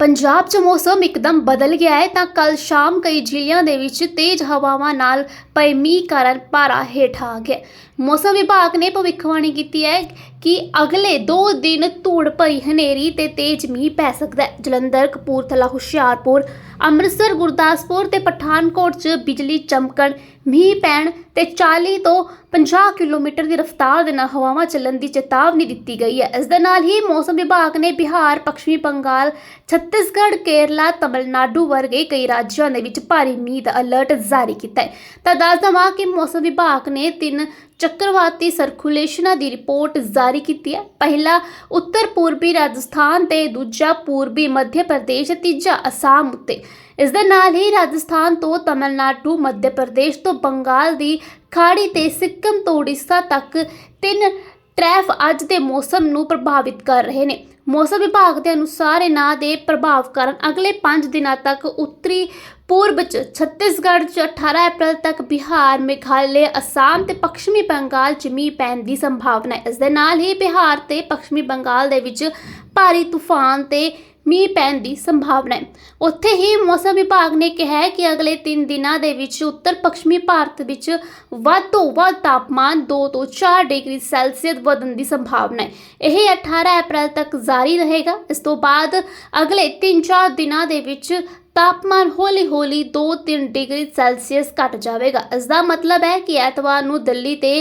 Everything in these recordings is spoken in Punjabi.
ਪੰਜਾਬ 'ਚ ਮੌਸਮ ਇੱਕਦਮ ਬਦਲ ਗਿਆ ਹੈ, ਤਾਂ ਕੱਲ ਸ਼ਾਮ ਕਈ ਜ਼ਿਲ੍ਹਿਆਂ ਦੇ ਵਿੱਚ ਤੇਜ਼ ਹਵਾਵਾਂ ਨਾਲ ਪਏ ਮੀਂਹ ਕਾਰਨ ਪਾਰਾ ਹੇਠ ਆ ਗਿਆ ਮੌਸਮ ਵਿਭਾਗ ਨੇ ਭਵਿੱਖਬਾਣੀ ਕੀਤੀ ਹੈ ਕਿ ਅਗਲੇ 2 ਦਿਨ ਧੂੜ ਭਰੀ ਹਨੇਰੀ ਤੇ ਤੇਜ਼ ਮੀਂਹ ਪੈ ਸਕਦਾ ਹੈ। ਜਲੰਧਰ, ਕਪੂਰਥਲਾ, ਹੁਸ਼ਿਆਰਪੁਰ, ਅੰਮ੍ਰਿਤਸਰ, ਗੁਰਦਾਸਪੁਰ ਤੇ ਪਠਾਨਕੋਟ 'ਚ ਬਿਜਲੀ ਚਮਕਣ, ਮੀਂਹ ਪੈਣ ਤੇ 40 ਤੋਂ 50 ਕਿਲੋਮੀਟਰ ਦੀ ਰਫ਼ਤਾਰ ਦੇ ਨਾਲ ਹਵਾਵਾਂ ਚੱਲਣ ਦੀ ਚੇਤਾਵਨੀ ਦਿੱਤੀ ਗਈ ਹੈ। ਇਸ ਦੇ ਨਾਲ ਹੀ ਮੌਸਮ ਵਿਭਾਗ ਨੇ ਬਿਹਾਰ, ਪੱਛਮੀ ਬੰਗਾਲ, ਛੱਤੀਸਗੜ੍ਹ, ਕੇਰਲਾ, ਤਮਿਲਨਾਡੂ ਵਰਗੇ ਕਈ ਰਾਜਾਂ ਦੇ ਵਿੱਚ ਭਾਰੀ ਮੀਂਹ ਦਾ ਅਲਰਟ ਜਾਰੀ ਕੀਤਾ ਹੈ। ਤਾਂ ਦੱਸ ਦੇਵਾਂ ਕਿ ਮੌਸਮ ਵਿਭਾਗ ਨੇ ਤਿੰਨ ਚੱਕਰਵਾਤੀ ਸਰਕੂਲੇਸ਼ਨਾਂ ਦੀ ਰਿਪੋਰਟ ਜਾਰੀ ਕੀਤੀ ਹੈ। ਪਹਿਲਾ, ਉੱਤਰ ਪੂਰਬੀ ਰਾਜਸਥਾਨ ਤੇ ਦੂਜਾ, ਪੂਰਬੀ ਮੱਧ ਪ੍ਰਦੇਸ਼, ਤੀਜਾ, ਅਸਾਮ ਉੱਤੇ। ਇਸ ਦੇ ਨਾਲ ਹੀ ਰਾਜਸਥਾਨ ਤੋਂ ਤਮਿਲਨਾਡੂ, ਮੱਧ ਪ੍ਰਦੇਸ਼ ਤੋਂ ਬੰਗਾਲ ਦੀ ਖਾੜੀ ਤੇ ਸਿੱਕਮ ਤੋਂ ਉੜੀਸਾ ਤੱਕ ਤਿੰਨ ਟ੍ਰੈਫ ਅੱਜ ਦੇ ਮੌਸਮ ਨੂੰ ਪ੍ਰਭਾਵਿਤ ਕਰ ਰਹੇ ਨੇ। ਮੌਸਮ ਵਿਭਾਗ ਦੇ ਅਨੁਸਾਰ ਇਹਨਾਂ ਦੇ ਪ੍ਰਭਾਵ ਕਾਰਨ ਅਗਲੇ 5 ਦਿਨਾਂ ਤੱਕ ਉੱਤਰੀ ਪੂਰਬ ਚ ਛੱਤੀਸਗੜ੍ਹ ਚ 18 ਅਪ੍ਰੈਲ ਤੱਕ ਬਿਹਾਰ, ਮੇਘਾਲਿਆ, ਅਸਾਮ ਤੇ ਪੱਛਮੀ ਬੰਗਾਲ ਚ ਮੀਂਹ ਪੈਣ ਦੀ ਸੰਭਾਵਨਾ ਹੈ। ਇਸ ਦੇ ਨਾਲ ਹੀ ਬਿਹਾਰ ਤੇ ਪੱਛਮੀ ਬੰਗਾਲ ਦੇ ਵਿੱਚ ਭਾਰੀ ਤੂਫਾਨ ਤੇ ਮੀਂਹ ਪੈਣ ਦੀ ਸੰਭਾਵਨਾ ਹੈ। ਉੱਥੇ ਹੀ ਮੌਸਮ ਵਿਭਾਗ ਨੇ ਕਿਹਾ ਹੈ ਕਿ ਅਗਲੇ 3 ਦਿਨਾਂ ਦੇ ਵਿੱਚ ਉੱਤਰ ਪੱਛਮੀ ਭਾਰਤ ਵਿੱਚ ਵੱਧ ਤੋਂ ਵੱਧ ਤਾਪਮਾਨ 2 ਤੋਂ 4 ਡਿਗਰੀ ਸੈਲਸੀਅਸ ਵਧਣ ਦੀ ਸੰਭਾਵਨਾ ਹੈ। ਇਹ 18 ਅਪ੍ਰੈਲ ਤੱਕ ਜਾਰੀ ਰਹੇਗਾ। ਇਸ ਤੋਂ ਬਾਅਦ ਅਗਲੇ 3-4 ਦਿਨਾਂ ਦੇ ਵਿੱਚ ਤਾਪਮਾਨ ਹੌਲੀ-ਹੌਲੀ 2-3 ਡਿਗਰੀ ਸੈਲਸੀਅਸ ਘਟ ਜਾਵੇਗਾ। ਇਸ ਦਾ ਮਤਲਬ ਹੈ ਕਿ ਐਤਵਾਰ ਨੂੰ ਦਿੱਲੀ ਤੇ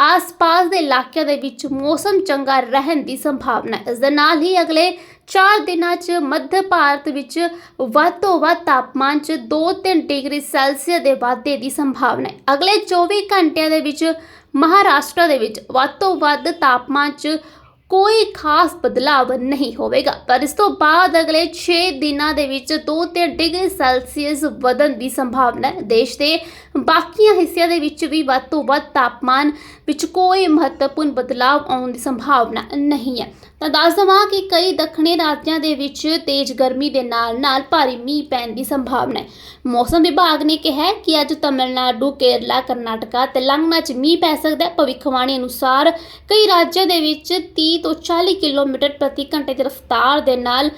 ਆਸ-ਪਾਸ ਦੇ ਇਲਾਕਿਆਂ ਦੇ ਵਿੱਚ ਮੌਸਮ ਚੰਗਾ ਰਹਿਣ ਦੀ ਸੰਭਾਵਨਾ ਹੈ। ਇਸ ਦੇ ਨਾਲ ਹੀ ਅਗਲੇ 4 ਦਿਨਾਂ 'ਚ ਮੱਧ ਭਾਰਤ ਵਿੱਚ ਵੱਧ ਤੋਂ ਵੱਧ ਤਾਪਮਾਨ 'ਚ 2-3 ਡਿਗਰੀ ਸੈਲਸੀਅਸ ਦੇ ਵਾਧੇ ਦੀ ਸੰਭਾਵਨਾ ਹੈ। ਅਗਲੇ 24 ਘੰਟਿਆਂ ਦੇ ਵਿੱਚ ਮਹਾਰਾਸ਼ਟਰ ਦੇ ਵਿੱਚ ਵੱਧ ਤੋਂ ਵੱਧ ਤਾਪਮਾਨ 'ਚ ਕੋਈ ਖਾਸ ਬਦਲਾਵ ਨਹੀਂ ਹੋਵੇਗਾ। ਪਰ ਇਸ ਤੋਂ ਬਾਅਦ ਅਗਲੇ 6 ਦਿਨਾਂ ਦੇ ਵਿੱਚ 2-3 ਡਿਗਰੀ ਸੈਲਸੀਅਸ ਵਧਣ ਦੀ ਸੰਭਾਵਨਾ ਹੈ। ਦੇਸ਼ ਦੇ ਬਾਕੀਆਂ ਹਿੱਸਿਆਂ ਦੇ ਵਿੱਚ ਵੀ ਵੱਧ ਤੋਂ ਵੱਧ ਤਾਪਮਾਨ ਵਿੱਚ ਕੋਈ ਮਹੱਤਵਪੂਰਨ ਬਦਲਾਵ ਆਉਣ ਦੀ ਸੰਭਾਵਨਾ ਨਹੀਂ ਹੈ। ਤਾਂ ਦੱਸ ਦਵਾਂ ਕਿ ਕਈ ਦੱਖਣੀ ਰਾਜਾਂ ਦੇ ਵਿੱਚ ਤੇਜ਼ ਗਰਮੀ ਦੇ ਨਾਲ ਨਾਲ ਭਾਰੀ ਮੀਂਹ ਪੈਣ ਦੀ ਸੰਭਾਵਨਾ ਹੈ। ਮੌਸਮ ਵਿਭਾਗ ਨੇ ਕਿਹਾ ਕਿ ਅੱਜ ਤਮਿਲਨਾਡੂ, ਕੇਰਲਾ, ਕਰਨਾਟਕਾ, ਤੇਲੰਗਾਨਾ 'ਚ ਮੀਂਹ ਪੈ ਸਕਦਾ ਹੈ। ਭਵਿੱਖਬਾਣੀ ਅਨੁਸਾਰ ਕਈ ਰਾਜਾਂ ਦੇ ਵਿੱਚ 30 ਤੋਂ 40 ਕਿਲੋਮੀਟਰ ਪ੍ਰਤੀ ਘੰਟੇ ਦੀ ਰਫ਼ਤਾਰ ਦੇ ਨਾਲ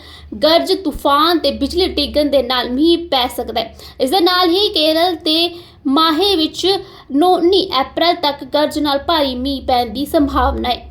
ਗਰਜ ਤੂਫਾਨ ਤੇ ਬਿਜਲੀ ਡਿੱਗਣ ਦੇ ਨਾਲ ਮੀਂਹ ਪੈ ਸਕਦਾ ਹੈ। ਇਸ ਦੇ ਨਾਲ ਹੀ ਕੇਰਲ ਤੇ ਮਾਹੇ ਵਿੱਚ 9 ਅਪ੍ਰੈਲ ਤੱਕ ਗਰਜ ਨਾਲ ਭਾਰੀ ਮੀਂਹ ਪੈਣ ਦੀ ਸੰਭਾਵਨਾ ਹੈ।